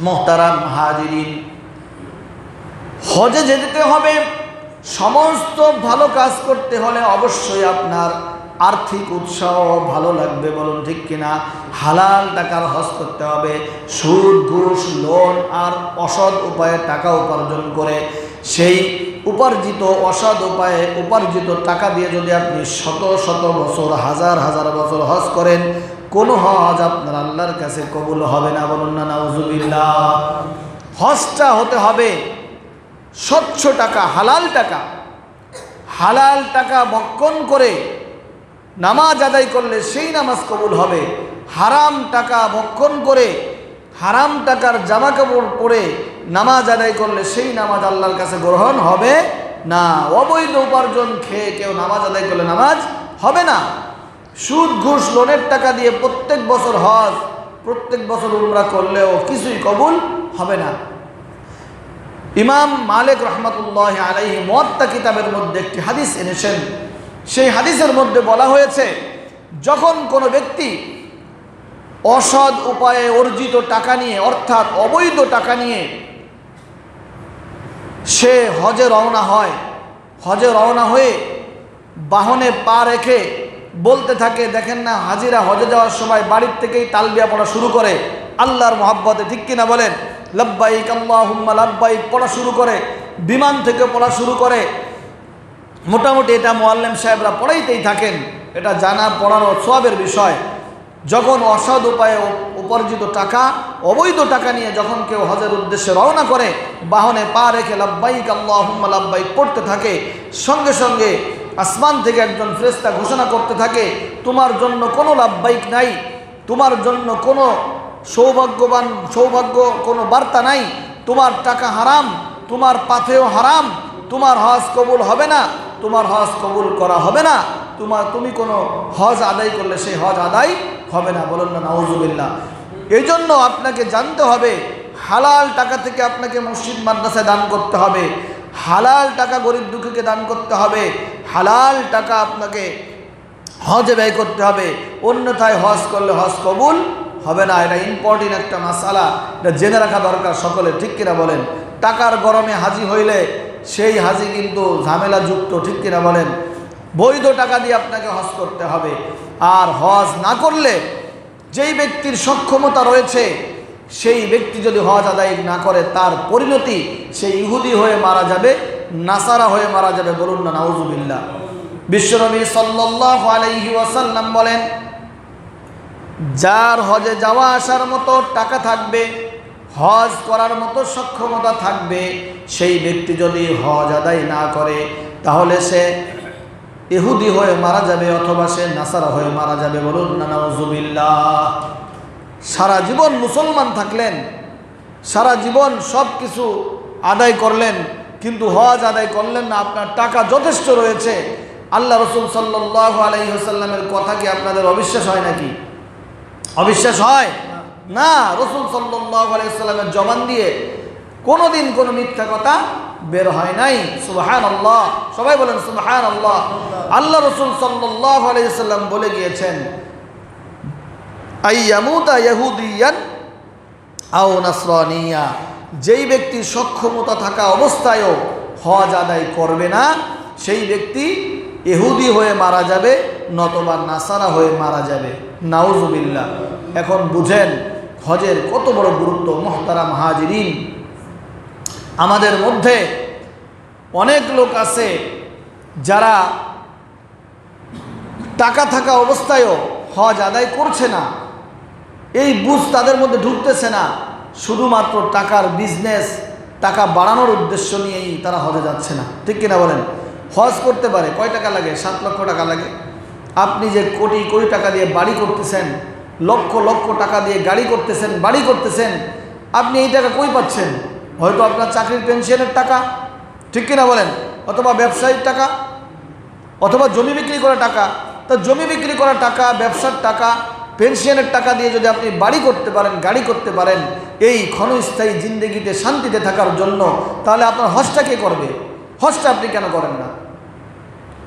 মোহতারাম হাজিরিন। হজে যেতে হবে, সমস্ত ভালো কাজ করতে হলে অবশ্যই আপনার আর্থিক উৎসাহ ভালো লাগবে বলুন ঠিক কিনা। হালাল টাকার হজ করতে হবে, সুদ, ঘুষ, লোন আর অসৎ উপায়ে টাকা উপার্জন করে। সেই উপার্জিত অসৎ উপায়ে উপার্জিত টাকা দিয়ে যদি আপনি শত শত বছর, হাজার হাজার বছর হজ করেন কোনো হজ আপনার আল্লাহর কাছে কবুল হবে না বলুন না, নাউজুবিল্লাহ। হজটা হতে হবে স্বচ্ছ টাকা, হালাল টাকা। হালাল টাকা বক্ষণ করে নামাজ আদায় করলে সেই নামাজ কবুল হবে। হারাম টাকা ভক্ষণ করে, হারাম টাকার জামা কাপড় পরে নামাজ আদায় করলে সেই নামাজ আল্লাহর কাছে গ্রহণ হবে না। অবৈধ উপার্জন খেয়ে কেউ নামাজ আদায় করলে নামাজ হবে না। সুদ, ঘুষ, লোনের টাকা দিয়ে প্রত্যেক বছর হজ, প্রত্যেক বছর উমরা করলেও কিছুই কবুল হবে না। ইমাম মালিক রহমতুল্লাহ আলাইহি মত্তা কিতাবের মধ্যে একটি হাদিস এনেছেন। সেই হাদিসের মধ্যে বলা হয়েছে, যখন কোনো ব্যক্তি অসৎ উপায়ে অর্জিত টাকা নিয়ে, অর্থাৎ অবৈধ টাকা নিয়ে সে হজে রওনা হয়, হজে রওনা হয়ে বাহনে পা রেখে বলতে থাকে, দেখেন না, হাজিরা হজে যাওয়ার সময় বাড়ির থেকেই তালবিয়া পড়া শুরু করে। আল্লাহর মহাব্বতে ঠিক কিনা বলেন? লব্বাইক আল্লাহুম্মা, লব্বাইক পড়া শুরু করে, বিমান থেকে পড়া শুরু করে। মোটামুটি এটা মোয়াল্লেম সাহেবরা পড়াইতেই থাকেন। এটা জানা পড়ানো সবের বিষয়। যখন অসৎ উপায়ে উপার্জিত টাকা, অবৈধ টাকা নিয়ে যখন কেউ হজের উদ্দেশ্যে রওনা করে, বাহনে পা রেখে লাব্বাইক আল্লাহুম্মা, লাব্বাইক পড়তে থাকে, সঙ্গে সঙ্গে আসমান থেকে একজন ফ্রেস্তা ঘোষণা করতে থাকে, তোমার জন্য কোনো লাভবাহিক নাই, তোমার জন্য কোনো সৌভাগ্যবান, সৌভাগ্য কোনো বার্তা নাই, তোমার টাকা হারাম, তোমার পাথেও হারাম, তোমার হজ কবুল হবে না, তোমার হজ কবুল করা হবে না, তোমার, তুমি কোনো হজ আদায় করলে সেই হজ আদায় হবে না। বলুন না নওয়াজুবিল্লা এই জন্য আপনাকে জানতে হবে, হালাল টাকা থেকে আপনাকে মসজিদ, মাদ্রাসায় দান করতে হবে, হালাল টাকা গরিব দুঃখীকে দান করতে হবে হালাল টাকা আপনাকে হজে ব্যয় করতে হবে। অন্যথায় হজ করলে হজ কবুল হবে না। এটা ইম্পর্টেন্ট একটা মাসালা। এটা জেনে রাখা দরকার সকলে, ঠিক কিনা বলেন? টাকার গরমে হাজি হইলে সেই হাজি কিন্তু ঝামেলা যুক্ত ঠিক কিনা বলেন? বৈধ টাকা দিয়ে আপনাকে হজ করতে হবে। আর হজ না করলে যেই ব্যক্তির সক্ষমতা রয়েছে, সেই ব্যক্তি যদি হজ আদায় না করে, তার পরিণতি সেই ইহুদি হয়ে মারা যাবে। নাসারা হয়ে মারা যাবে, বলুন না, নাউজুবিল্লাহ। বিশ্বনবী সাল্লাহ আলাইহি ওয়াসাল্লাম বলেন, যার হজে যাওয়া আসার মতো টাকা থাকবে, হজ করার মতো সক্ষমতা থাকবে, সেই ব্যক্তি যদি হজ আদায় না করে, তাহলে সে ইহুদি হয়ে মারা যাবে অথবা সে নাসারা হয়ে মারা যাবে, বলুন না, নাউজুবিল্লাহ। সারা জীবন মুসলমান থাকলেন, সারা জীবন সব কিছু আদায় করলেন কিন্তু হজ আদায় করলেন না, আপনার টাকা যথেষ্ট রয়েছে। আল্লাহ রসুল সাল্লাহ আলাইসাল্লামের কথা কি আপনাদের অবিশ্বাস হয় নাকি? অবিশ্বাস হয়? না, রসুল সাল্লাহ আলাইসাল্লামের জবান দিয়ে কোনোদিন কোনো মিথ্যা কথা বের হয় নাই। সুবাহান আল্লাহ সবাই বলেন সুবাহান আল্লাহ আল্লাহ রসুল সাল্লাহ আলাইসাল্লাম বলে গিয়েছেন আইয়ামুতা ইয়াহুদিয়ান আও নাসরানিয়া। যেই ব্যক্তির সক্ষমতা থাকা অবস্থায়ও হজ আদায় করবে না, সেই ব্যক্তি এহুদি হয়ে মারা যাবে নতবা নাসারা হয়ে মারা যাবে। নাউজুবিল্লা এখন বুঝেন, হজের কত বড় গুরুত্ব, মোহতারাম হাজিরিন। আমাদের মধ্যে অনেক লোক আছে যারা টাকা থাকা অবস্থায়ও হজ আদায় করছে না। এই বুঝ তাদের মধ্যে ঢুকতেছে না। শুধুমাত্র টাকার বিজনেস টাকা বাড়ানোর উদ্দেশ্য নিয়েই তারা হজে যাচ্ছে না। ঠিক কিনা বলেন? হজ করতে পারে, কয় টাকা লাগে? সাত লক্ষ টাকা লাগে। আপনি যে কোটি কোটি টাকা দিয়ে বাড়ি করতেছেন, লক্ষ লক্ষ টাকা দিয়ে গাড়ি করতেছেন, বাড়ি করতেছেন, আপনি এই টাকা কই পাচ্ছেন? হয়তো আপনার চাকরির পেনশনের টাকা, ঠিক কিনা বলেন? অথবা ব্যবসায়িক টাকা, অথবা জমি বিক্রি করা টাকা। তা জমি বিক্রি করা টাকা, ব্যবসার টাকা পেনশনের টাকা দিয়ে যদি আপনি বাড়ি করতে পারেন, গাড়ি করতে পারেন, এই ক্ষণস্থায়ী জিন্দগিতে শান্তিতে থাকার জন্য, তাহলে আপনার হজটা কে করবে হজটা আপনি কেন করেন না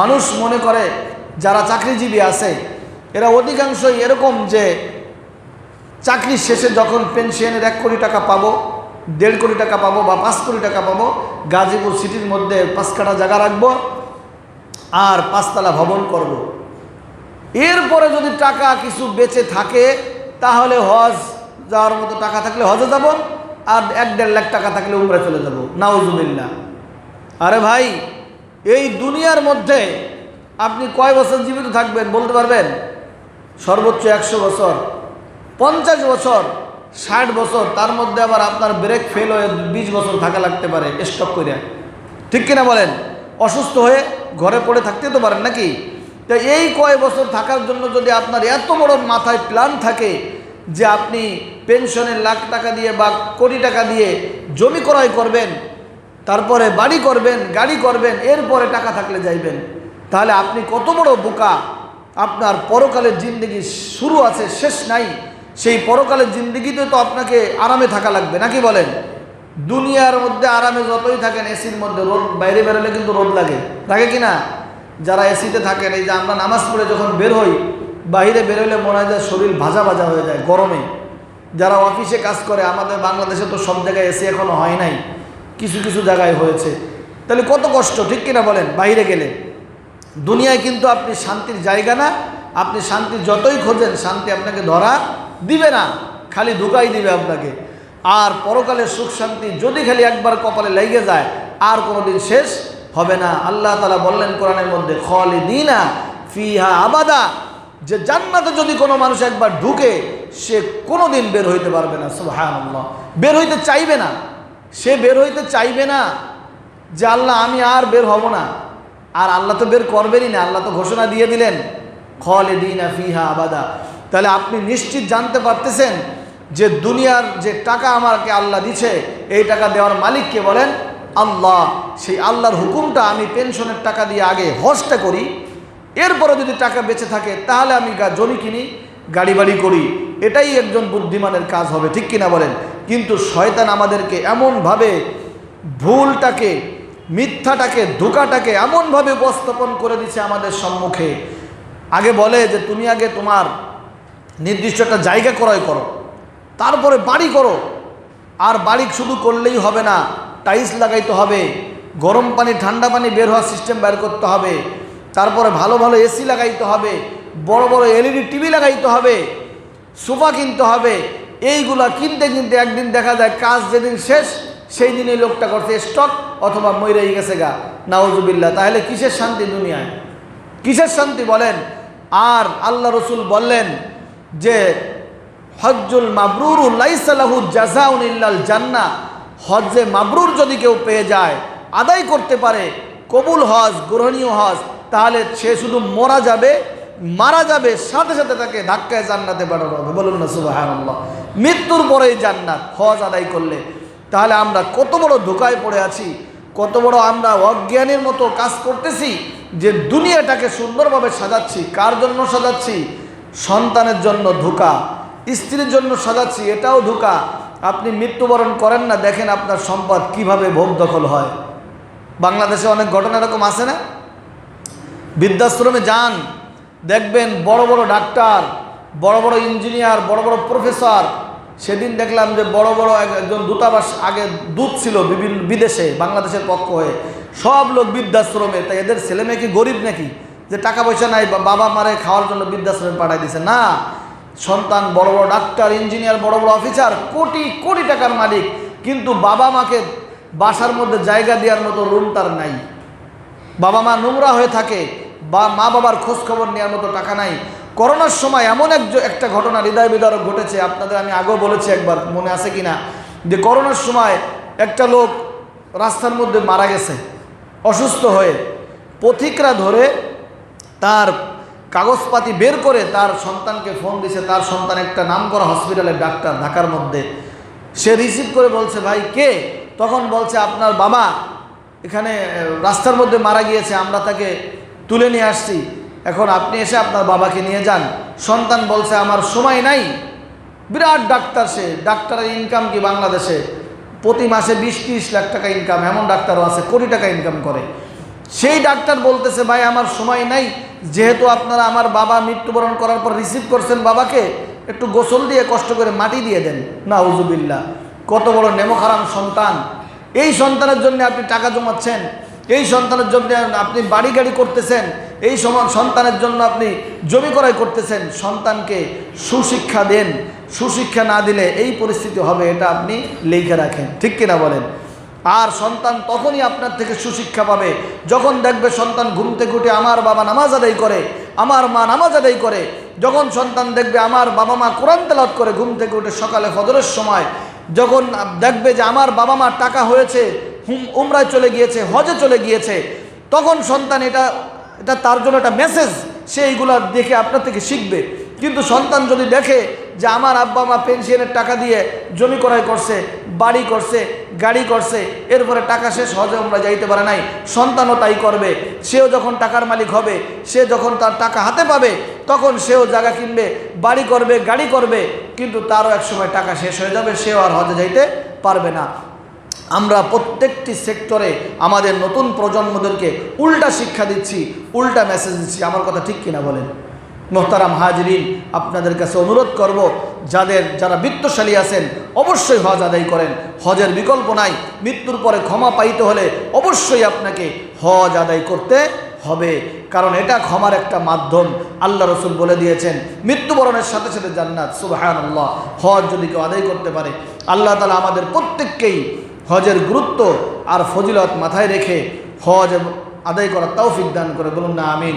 মানুষ মনে করে, যারা চাকরিজীবী আছে, এরা অধিকাংশই এরকম যে চাকরির শেষে যখন পেনশনের এক কোটি টাকা পাবো, দেড় কোটি টাকা পাবো বা পাঁচ কোটি টাকা পাবো, গাজীপুর সিটির মধ্যে পাঁচ কাটা জায়গা রাখব আর পাঁচতলা ভবন করব। এরপরে যদি টাকা কিছু বেঁচে থাকে, তাহলে হজ যাওয়ার মতো টাকা থাকলে হজে যাব, আর এক দেড় লাখ টাকা থাকলে উমরে চলে যাব। নাউজুবিল্লা আরে ভাই, এই দুনিয়ার মধ্যে আপনি কয় বছর জীবিত থাকবেন বলতে পারবেন? সর্বোচ্চ একশো বছর, পঞ্চাশ বছর, ষাট বছর, তার মধ্যে আবার আপনার ব্রেক ফেল হয়ে বিশ বছর থাকা লাগতে পারে স্টপ করে ঠিক কিনা বলেন? অসুস্থ হয়ে ঘরে পড়ে থাকতে তো পারেন নাকি? তো এই কয় বছর থাকার জন্য যদি আপনার এত বড় মাথায় প্ল্যান থাকে যে আপনি পেনশনের লাখ টাকা দিয়ে বা কোটি টাকা দিয়ে জমি ক্রয় করবেন, তারপরে বাড়ি করবেন, গাড়ি করবেন, এরপরে টাকা থাকলে যাইবেন, তাহলে আপনি কত বড় বোকা। আপনার পরকালের জিন্দগি শুরু আছে, শেষ নাই। সেই পরকালের জিন্দগিতে তো আপনাকে আরামে থাকা লাগবে, নাকি বলেন? দুনিয়ার মধ্যে আরামে যতই থাকেন, এসির মধ্যে রোদ, বাইরে বেরোলে কিন্তু রোদ লাগে। লাগে কি না? যারা এসিতে থাকেন, এই যে আমরা নামাজ পড়ে যখন বের হই বাইরে বেরোলে মনে হয় শরীর ভাজা ভাজা হয়ে যায় গরমে। যারা অফিসে কাজ করে, আমাদের বাংলাদেশে তো সব জায়গায় এসি এখনও হয় নাই। কিছু কিছু জায়গায় হয়েছে। তাহলে কত কষ্ট, ঠিক কিনা বলেন? বাইরে গেলে। দুনিয়ায় কিন্তু আপনি শান্তির জায়গা না। আপনি শান্তি যতই খোঁজেন, শান্তি আপনাকে ধরা দিবে না। খালি ধোকাই দিবে আপনাকে। আর পরকালের সুখ শান্তি যদি খালি একবার কপালে লেগে যায়, আর কোনোদিন শেষ হবে না। আল্লাহ তালা বললেন কোরআনের মধ্যে খলে দিনা ফিহা আবাদা। যে জান্নাতে যদি কোনো মানুষ একবার ঢুকে, সে কোনো দিন বের হইতে পারবে না। সুবহানাল্লাহ। বের হইতে চাইবে না। সে বের হইতে চাইবে না যে, আল্লাহ, আমি আর বের হব না। আর আল্লাহ তো বের করবেনই না। আল্লাহ তো ঘোষণা দিয়ে দিলেন খলে দিনা ফিহা আবাদা। তাহলে আপনি নিশ্চিত জানতে পারতেছেন যে, দুনিয়ার যে টাকা আমাকে আল্লাহ দিছে, এই টাকা দেওয়ার মালিককে বলেন আল্লাহ, সেই আল্লাহর হুকুমটা আমি পেনশনের টাকা দিয়ে আগে হজটা করি। এরপরে যদি টাকা বেঁচে থাকে, তাহলে আমি গা জমি কিনি, গাড়ি বাড়ি করি। এটাই একজন বুদ্ধিমানের কাজ হবে, ঠিক কিনা বলেন? কিন্তু শয়তান আমাদেরকে এমনভাবে ভুলটাকে, মিথ্যাটাকে, ধোকাটাকে এমনভাবে উপস্থাপন করে দিছে আমাদের সম্মুখে। আগে বলে যে, তুমি আগে তোমার নির্দিষ্ট একটা জায়গা ক্রয় করো, তারপরে বাড়ি করো। আর বাড়ি শুধু করলেই হবে না। টাইলস লাগাইতে হবে, গরম পানি, ঠান্ডা পানি বের হওয়ার সিস্টেম বের করতে হবে, তারপরে ভালো ভালো এসি লাগাইতে হবে, বড় বড় এলইডি টিভি লাগাইতে হবে, সোফা কিনতে হবে, এইগুলা কিনতে কিনতে একদিন দেখা যায় কাজ যেদিন শেষ সেই দিনই লোকটা করছে স্টক অথবা মইরাই গেছে গা। নাওজুবিল্লা তাহলে কিসের শান্তি দুনিয়ায়? কিসের শান্তি বলেন? আর আল্লাহ রসুল বললেন যে, হজ্জুল মাবরুর লাইসালাহু জাজাউন ইল্লাল জান্না হজ্জে মাবরুর যদি কেউ পেয়ে যায়, আদায় করতে পারে, কবুল হজ, গ্রহণীয় হজ, তাহলে সে শুধু মরা যাবে, মারা যাবে, সাথে সাথে তাকে ধাক্কায় জান্নাতে বাড়ানো হবে। বলুন না সুবাহান্লাহ মৃত্যুর পরেই জান্নাত, হজ আদায় করলে। তাহলে আমরা কত বড় ধোকায় পড়ে আছি, কত বড় আমরা অজ্ঞানের মতো কাজ করতেছি, যে দুনিয়াটাকে সুন্দরভাবে সাজাচ্ছি। কার জন্য সাজাচ্ছি? সন্তানের জন্য ধোকা, স্ত্রীর জন্য সাজাচ্ছি, এটাও ধোকা। আপনি মৃত্যুবরণ করেন না, দেখেন আপনার সম্পদ কীভাবে ভোগ দখল হয়। বাংলাদেশে অনেক ঘটনা এরকম আছে না? বৃদ্ধাশ্রমে যান, দেখবেন বড় বড় ডাক্তার, বড় বড় ইঞ্জিনিয়ার, বড় বড় প্রফেসর, সেদিন দেখলাম যে বড় বড় এক- একজন দূতাবাস আগে দূত ছিল বিভিন্ন বিদেশে, বাংলাদেশের পক্ষ হয়ে। সব লোক বৃদ্ধাশ্রমে তাই এদের ছেলে মেয়ে কি গরিব নাকি? যে টাকা পয়সা নাই বাবা মারে খাওয়ার জন্য বৃদ্ধাশ্রমে পাঠাই দিছে। না সন্তান, বড় বড় ডাক্তার, ইঞ্জিনিয়ার, বড় বড় অফিসার, কোটি কোটি টাকার মালিক, কিন্তু বাবা মাকে বাসার মধ্যে জায়গা দেওয়ার মতো রুম তার নাই। বাবা মা নোংরা হয়ে থাকে, বা মা বাবার খোঁজ খবর নেওয়ার মতো টাকা নাই। করোনার সময় এমন এক একটা ঘটনা হৃদয় বিদারক ঘটেছে, আপনাদের আমি আগেও বলেছি একবার, মনে আছে কি না? যে করোনার সময় একটা লোক রাস্তার মধ্যে মারা গেছে, অসুস্থ হয়ে, পথিকরা ধরে তার কাগজপাতি বের করে তার সন্তানকে ফোন দিছে। তার সন্তান একটা নাম করা হসপিটালের ডাক্তার ঢাকার মধ্যে। সে রিসিভ করে বলছে, ভাই, কে? তখন বলছে, আপনার বাবা এখানে রাস্তার মধ্যে মারা গিয়েছে, আমরা তাকে তুলে নিয়ে আসছি। এখন আপনি এসে আপনার বাবাকে নিয়ে যান। সন্তান বলছে, আমার সময় নাই। বিরাট ডাক্তার সে। ডাক্তারের ইনকাম কি বাংলাদেশে? প্রতি মাসে বিশ তিরিশ লাখ টাকা ইনকাম এমন ডাক্তারও আছে, কোটি টাকা ইনকাম করে। সেই ডাক্তার বলতেছে, ভাই, আমার সময় নাই। যেহেতু আপনারা আমার বাবা মৃত্যুবরণ করার পর রিসিভ করছেন বাবাকে, একটু গোসল দিয়ে কষ্ট করে মাটি দিয়ে দেন। না উজুবিল্লা কত বড় নেমখারাম সন্তান। এই সন্তানের জন্য আপনি টাকা জমাচ্ছেন, এই সন্তানের জন্য আপনি বাড়ি গাড়ি করতেছেন, এই সময় সন্তানের জন্য আপনি জমি করাই করতেছেন। সন্তানকে সুশিক্ষা দেন। সুশিক্ষা না দিলে এই পরিস্থিতি হবে, এটা আপনি লিখে রাখেন। ঠিক কিনা বলেন? আর সন্তান তখনই আপনার থেকে সুশিক্ষা পাবে। যখন দেখবে সন্তান ঘুম থেকে উঠে আমার বাবা নামাজ আদায় করে, আমার মা নামাজ আদায় করে, যখন সন্তান দেখবে আমার বাবা মা কোরআন তেলাত করে ঘুম থেকে উঠে সকালে ফজরের সময়, যখন দেখবে যে আমার বাবা মার টাকা হয়েছে, হুম, উমরায় চলে গিয়েছে, হজে চলে গিয়েছে, তখন সন্তান এটা এটা তার জন্য একটা মেসেজ সে এইগুলো দেখে আপনার থেকে শিখবে। কিন্তু সন্তান যদি দেখে যে আমার আব্বা মা পেনশনের টাকা দিয়ে জমি ক্রয় করছে, বাড়ি করছে, গাড়ি করছে, এরপরে টাকা শেষ হজে আমরা যাইতে পারে নাই। সন্তানও তাই করবে। সেও যখন টাকার মালিক হবে, সে যখন তার টাকা হাতে পাবে, তখন সেও জায়গা কিনবে, বাড়ি করবে, গাড়ি করবে, কিন্তু তারও এক সময় টাকা শেষ হয়ে যাবে, সেও আর হজে যাইতে পারবে না। আমরা প্রত্যেকটি সেক্টরে আমাদের নতুন প্রজন্মদেরকে উল্টা শিক্ষা দিচ্ছি, উল্টা মেসেজ দিচ্ছি। আমার কথা ঠিক কিনা বলেন? মোহতারাম হাজরিন, আপনাদের কাছে অনুরোধ করব, যাদের যারা বিত্তশালী আছেন, অবশ্যই হজ আদায় করেন। হজের বিকল্প নাই, মৃত্যুর পরে ক্ষমা পাইতে হলে অবশ্যই আপনাকে হজ আদায় করতে হবে। কারণ এটা ক্ষমার একটা মাধ্যম। আল্লাহ রসুল বলে দিয়েছেন, মৃত্যুবরণের সাথে সাথে জান্নাত সুবাহান আল্লাহ হজ যদি কেউ আদায় করতে পারে, আল্লাহ তালা আমাদের প্রত্যেককেই হজের গুরুত্ব আর ফজিলত মাথায় রেখে হজ আদায় করার তৌফিক দান করে বলুন না, আমিন।